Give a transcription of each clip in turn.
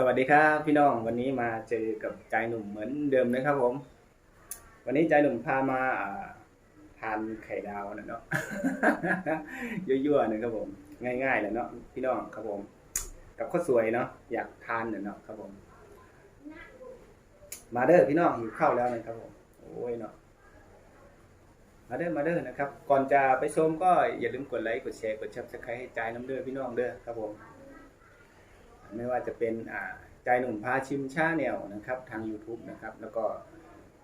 สวัสดีครับพี่น้องวันนี้มาเจอกับใจหนุ่มเหมือนเดิมนะครับผม วันนี้ใจหนุ่มพามาทานไข่ดาวนะเนาะ ยั่วๆนะครับผม ง่ายๆเลยเนาะพี่น้องครับผม กับข้าวสวยเนาะอยากทานเนี่ยเนาะครับผม มาเด้อพี่น้องหิวข้าวแล้วนะครับผมโอ้ยเนาะมาเด้อมาเด้อนะครับ ก่อนจะไปชมก็อย่าลืมกดไลค์กดแชร์กดชับสไครต์ให้ใจน้ำเด้อพี่น้องเด้อครับผม ไม่ว่าจะเป็นใจหนุ่มพาชิมชาแนวนะครับทาง YouTube นะครับแล้วก็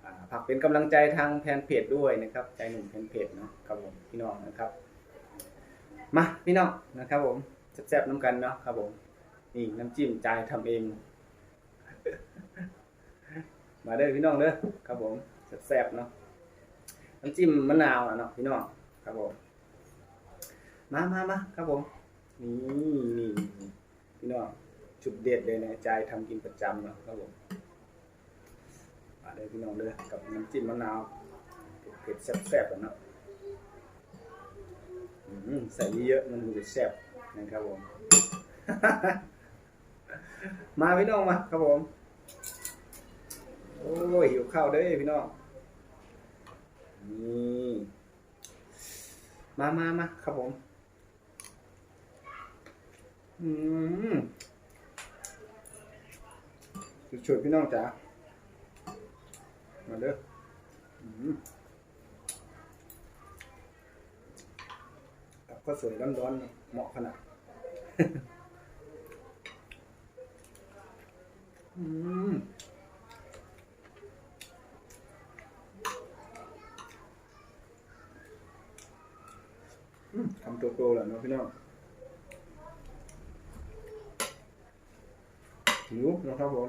อ่าฝากเป็นกำลังใจทางแฟนเพจด้วยนะครับใจหนุ่มแฟนเพจนะครับผมพี่น้องนะครับมาพี่น้องนะครับผมแซ่บๆน้ำกันเนาะครับผมนี่น้ำจิ้มใจทำเอง มาเด้อพี่น้องเด้อครับผมแซ่บๆเนาะน้ำจิ้มมะนาวอะเนาะพี่น้องครับผมมามามาครับผมนี่นี่พี่น้อง จุดเด็ดเลยนะใจทำกินประจำนะครับผมมาเด้พี่น้องเด้อกับน้ำจิ้มมะนาวเผ็ดแซ่บๆอะเนาะใส่เยอะมันถึงจะแซ่บนะครับผม มาพี่น้องมาครับผม โอ้ยหิวข้าวเด้พี่น้องนี่มามามาครับผม อืม ช่วยๆพี่น้องจ๋ามาเด้ออืมกับข้าวสวยร้อนๆนี่เหมาะขนาดอืมอืมทำตัวโตแหละเนาะพี่น้องหิวนะครับผม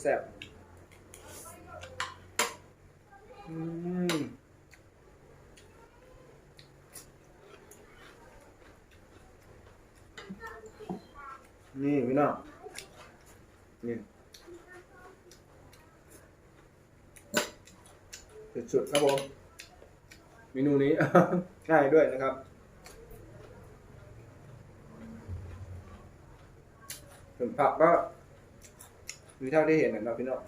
แซ่บอืมนี่พี่น้องนี่สุดๆครับผมเมนูนี้ ง่ายด้วยนะครับส่วนผักก็ มีเท่าที่เห็นนะครับพี่น้อง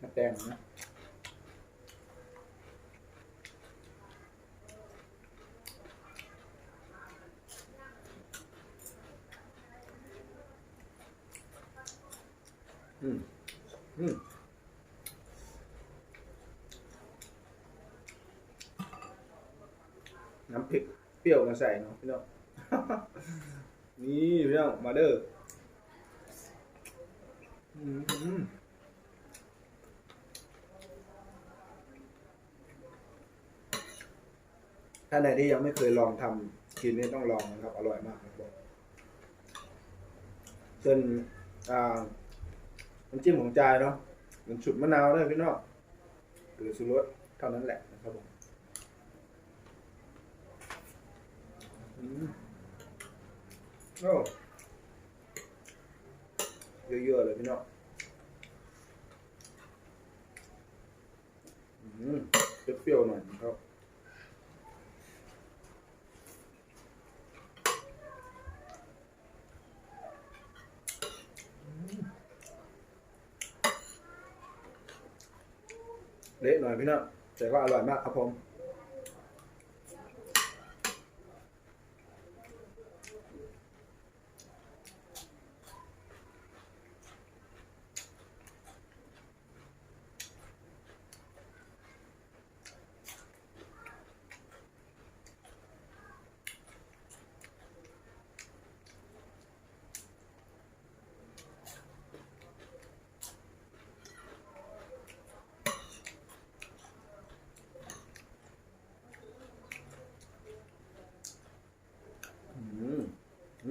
น้ำแตงนะอืมอืมน้ำพริกเปรี้ยวมาใส่เนาะพี่น้อง นี่พี่น้องมาเด้อ ถ้าไหนที่ยังไม่เคยลองทำกินนี่ต้องลองนะครับ อร่อยมากครับส่วนอ่าน้ำจิ้มของจายเนาะมันฉุดมะนาวด้วยพี่น้องหรือสุรสเท่านั้นแหละนะครับผมอืมโอ้ เยอะๆเลยพี่น้องอืมเปรี้ยวๆหน่อยนะครับเละหน่อยพี่น้องแต่ว่าอร่อยมากครับผม เห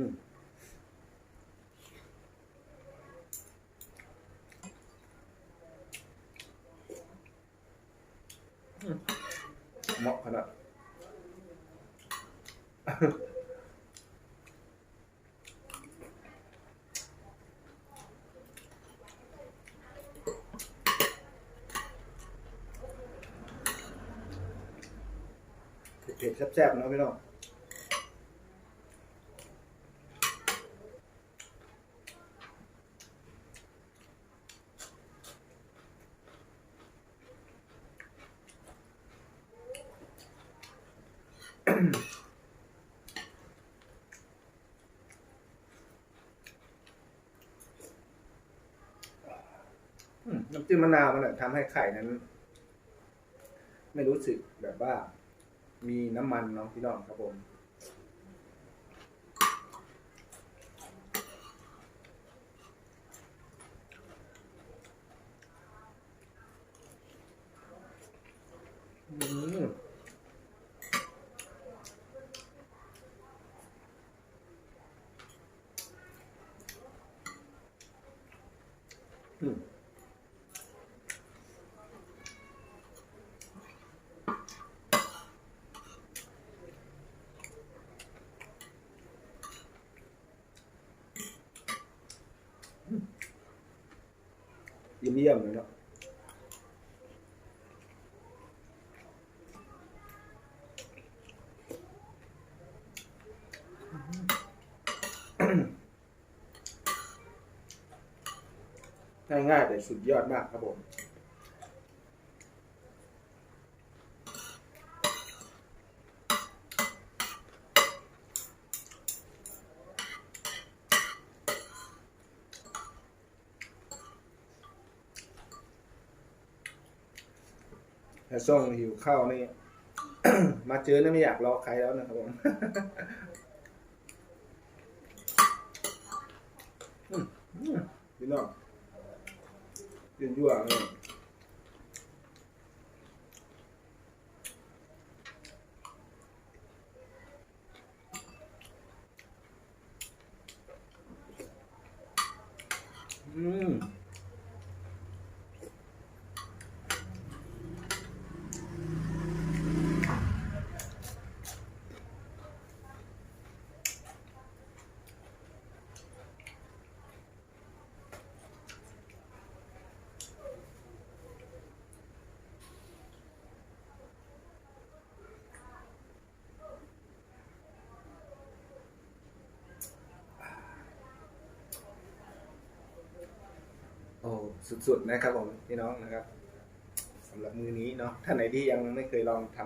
มาะขนาดเผ็ดแซ่บๆนะพี่น้อง น้ำจิ้มมะนาวมันนะทำให้ไข่นั้น ไม่รู้สึกแบบว่า มีน้ำมันเนาะพี่น้องครับผม อืมอืม เยี่ยมเลยเนาะง่ายๆแต่สุดยอดมากครับผม แต่ส่งหิวข้าวนี่ มาเจอนี่ไม่อยากรอใครแล้วนะครับผมพี่น้องยืนยั่วเลยอืม โอ้ สุดๆนะครับผมพี่น้องนะครับสำหรับมือนี้เนาะท่านไหนที่ยังไม่เคยลองท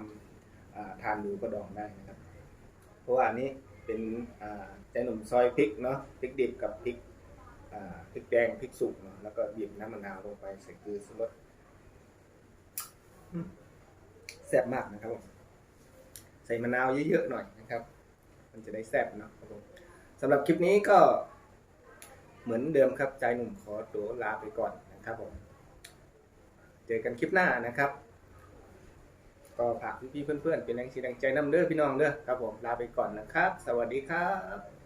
ำทานดูก็ลองได้นะครับ เพราะว่าอันนี้เป็นใจหนุ่มซอยพริกเนาะพริกดิบกับพริกพริกแดงพริกสุกเนาะแล้วก็บีบน้ำมะนาวลงไปใส่เกลือชูรสแซ่บมากนะครับผมใส่มะนาวเยอะๆหน่อยนะครับ มันจะได้แซ่บเนาะครับผมสำหรับคลิปนี้ก็ เหมือนเดิมครับใจหนุ่มขอตัวลาไปก่อนนะครับผมเจอกันคลิปหน้านะครับ ก็ฝากพี่ๆเพื่อนๆเป็นแรงชีแรงใจน้ำเด้อพี่น้องเด้อครับผมลาไปก่อนนะครับ สวัสดีครับ